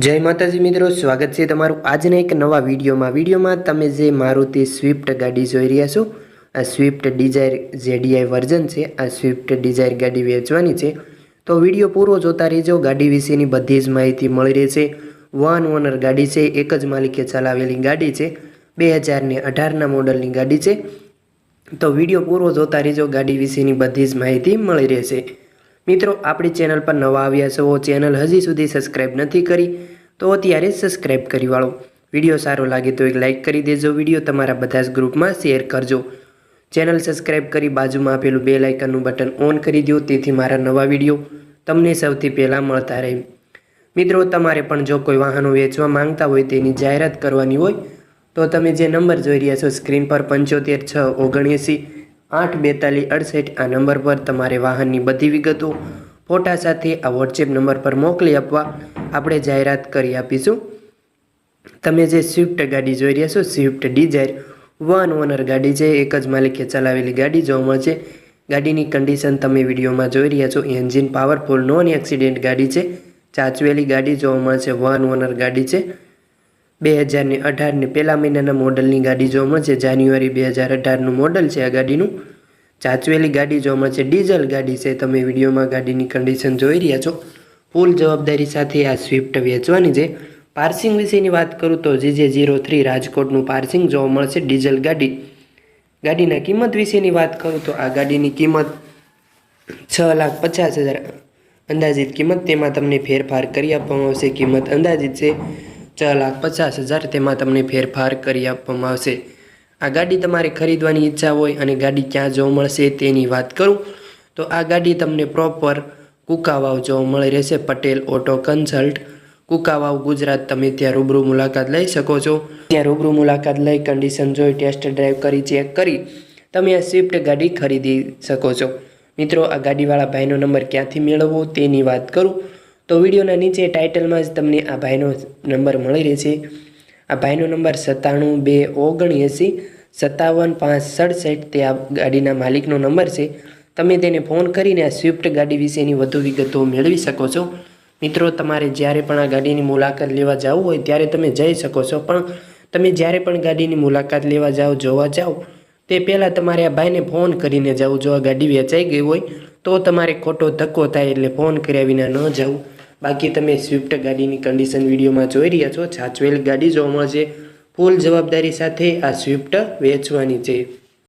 જય માતાજી મિત્રો, સ્વાગત છે તમારું આજના એક નવા વિડીયોમાં. વિડીયોમાં તમે જે મારુતિ સ્વિફ્ટ ગાડી જોઈ રહ્યા છો, આ સ્વિફ્ટ ડિઝાયર જેડીઆઈ વર્ઝન છે, આ સ્વિફ્ટ ડિઝાયર ગાડી વેચવાની છે. તો વીડિયો પૂરો જોતા રહેજો, ગાડી વિશેની બધી જ માહિતી મળી રહેશે. વન ઓનર ગાડી છે, એક જ માલિકે ચલાવેલી ગાડી છે, બે હજારને અઢારના મોડલની ગાડી છે. તો વીડિયો પૂરો જોતા રહેજો, ગાડી વિશેની બધી જ માહિતી મળી રહેશે. મિત્રો, આપણી ચેનલ પર નવા આવ્યા છો ચેનલ હજી સુધી સબસ્ક્રાઈબ નથી કરી, તો અત્યારે સબસ્ક્રાઈબ કરી વાળો. વીડિયો સારો લાગે તો એક લાઇક કરી દેજો, વીડિયો તમારા બધા જ ગ્રુપમાં શેર કરજો. ચેનલ સબસ્ક્રાઈબ કરી બાજુમાં આપેલું બે લાઇકનનું બટન ઓન કરી દો તેથી મારા નવા વીડિયો તમને સૌથી પહેલાં મળતા રહે. મિત્રો, તમારે પણ જો કોઈ વાહનો વેચવા માંગતા હોય, તેની જાહેરાત કરવાની હોય, તો તમે જે નંબર જોઈ રહ્યા છો સ્ક્રીન પર પંચોતેર છ ઓગણએંસી આઠ બેતાલીસ અડસઠ આ નંબર પર તમારે વાહનની બધી વિગતો, ફોટા સાથે આ વોટ્સએપ નંબર પર મોકલી આપવા આપણે જાહેરાત કરી આપીશું. તમે જે સ્વિફ્ટ ગાડી જોઈ રહ્યા છો સ્વિફ્ટ ડિઝાયર વન ઓનર ગાડી છે, એક જ માલિકે ચલાવેલી ગાડી જોવા મળશે ગાડીની કન્ડિશન તમે વિડીયોમાં જોઈ રહ્યા છો એન્જિન પાવરફુલ નોન એક્સિડેન્ટ ગાડી છે. ચાચવેલી ગાડી જોવા મળશે વન ઓનર ગાડી છે. બે હજારની અઢારની પહેલા મહિનાના મોડલની ગાડી જોવા મળશે. જાન્યુઆરી બે હજાર અઢારનું મોડલ છે આ ગાડીનું. ચાચવેલી ગાડી જોવા મળશે. ડીઝલ ગાડી છે. તમે વિડીયોમાં ગાડીની કન્ડિશન જોઈ રહ્યા છો. ફૂલ જવાબદારી સાથે આ સ્વિફ્ટ વેચવાની છે. પાર્સિંગ વિશેની વાત કરું તો જીજે જીરો થ્રી રાજકોટનું પાર્સિંગ જોવા મળશે. ડીઝલ ગાડી. ગાડીના કિંમત વિશેની વાત કરું તો આ ગાડીની કિંમત છ લાખ પચાસ હજાર અંદાજિત કિંમત. તેમાં તમને ફેરફાર કરી આપવામાં આવશે. કિંમત અંદાજિત છે છ લાખ પચાસ હજાર તેમાં તમને ફેરફાર કરી આપવામાં આવશે. આ ગાડી તમારે ખરીદવાની ઈચ્છા હોય અને ગાડી ક્યાં જોવા મળશે તેની વાત કરું, તો આ ગાડી તમને પ્રોપર કુકાવાવ જોવા મળી રહેશે. Patel auto consult, Kukavav, Gujarat. તમે ત્યાં રૂબરૂ મુલાકાત લઈ શકો છો. ત્યાં રૂબરૂ મુલાકાત લઈ કન્ડિશન જોઈ ટેસ્ટ ડ્રાઈવ કરી ચેક કરી, તમે આ સ્વિફ્ટ ગાડી ખરીદી શકો છો. મિત્રો, આ ગાડીવાળા ભાઈનો નંબર ક્યાંથી મેળવવો તેની વાત કરું. તો વિડીયોના નીચે ટાઇટલમાં જ તમને આ ભાઈનો નંબર મળી રહેશે. આ ભાઈનો નંબર સત્તાણું બે ઓગણએંસી સત્તાવન પાંચ સડસઠ તે આ ગાડીના માલિકનો નંબર છે. તમે તેને ફોન કરીને આ સ્વિફ્ટ ગાડી વિશેની વધુ વિગતો મેળવી શકો છો. મિત્રો, તમારે જ્યારે પણ આ ગાડીની મુલાકાત લેવા જવું હોય ત્યારે તમે જઈ શકો છો, પણ તમે જ્યારે પણ ગાડીની મુલાકાત લેવા જાઓ જોવા જાઓ તે પહેલાં તમારે આ ભાઈને ફોન કરીને જવું. જો આ ગાડી વેચાઈ ગઈ હોય તો તમારે ખોટો ધક્કો થાય એટલે ફોન કર્યા વિના ન જવું. બાકી તમે સ્વિફ્ટ ગાડીની કન્ડિશન વિડીયોમાં જોઈ રહ્યા છો. છાચવેલ ગાડી જોવા મળશે. ફૂલ જવાબદારી સાથે આ સ્વિફ્ટ વેચવાની છે.